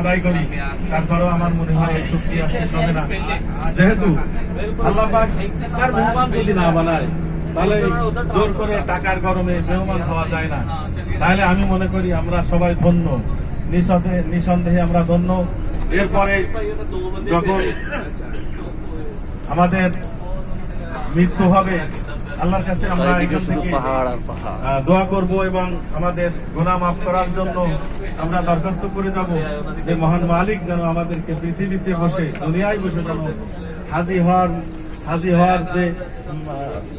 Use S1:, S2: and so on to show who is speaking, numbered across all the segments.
S1: আদায় করি। তারপরেও আমার মনে হয় যেহেতু আল্লাহ মেহমান যদি না বানায়, তাহলে জোর করে টাকার গরমে যায় না। তাহলে আমি মনে করি আমরা সবাই ধন্য। নিঃসন্দেহে আমরা ধন্য। এরপরে যখন আমাদের মৃত্যু হবে আল্লাহর কাছে আমরা এখান থেকে
S2: পাহাড় আর পাহাড়।
S1: দোয়া করব এবং আমাদের গুনাহ মাফ করার জন্য আমরা দরখাস্ত করে যাব যে মহান মালিক যেন আমাদেরকে পৃথিবীতে বসে দুনিয়ায় বসে যেন হাজি হওয়ার হাজি হওয়ার যে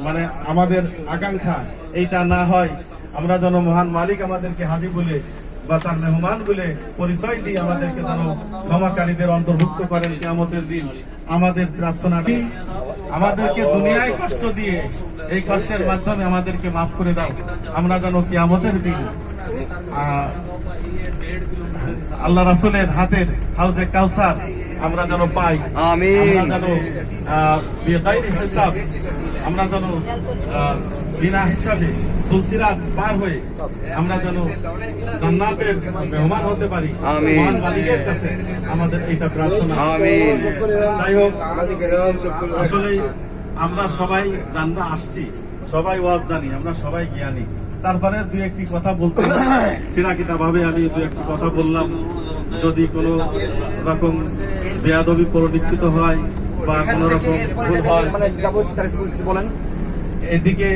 S1: মানে আমাদের আকাঙ্ক্ষা এইটা না হয় আমরা যেন মহান মালিক আমাদেরকে হাজি বলে বা তার মেহমান বলে পরিচয় দিয়ে আমাদেরকে যেন ক্ষমাকারীদের অন্তর্ভুক্ত করেন কেমতের দিন। আমাদের প্রার্থনাটি আমাদেরকে দুনিয়ায় কষ্ট দিয়ে এই কষ্টের মাধ্যমে আমাদেরকে মাফ করে দাও। আমরা যেন কিয়ামতের দিন আল্লাহ রাসুলের হাতের হাউজে কাউসার আমরা যেন পাই। আমরা যেন আমরা যেন বিনা হিসাবে তুলসিরাত পার হয়ে আমরা যেন জান্নাতের মেহমান হতে পারি। মহান মালিকের কাছে আমাদের এইটা প্রার্থনা। যাই হোক আসলে আমরা সবাই জানরা আসছি। সবাই ওয়াজ জানি আমরা সবাই জ্ঞানী। তারপরে দু একটি কথা বলতে সিরাকিটা ভাবে আমি দু একটি কথা বললাম। যদি কোনো রকম বেয়াদবি পরিলক্ষিত হয় বা কোনো রকম ভুল হয়
S2: মানে যাবতীয় তার কিছু বলেন।
S1: এদিকে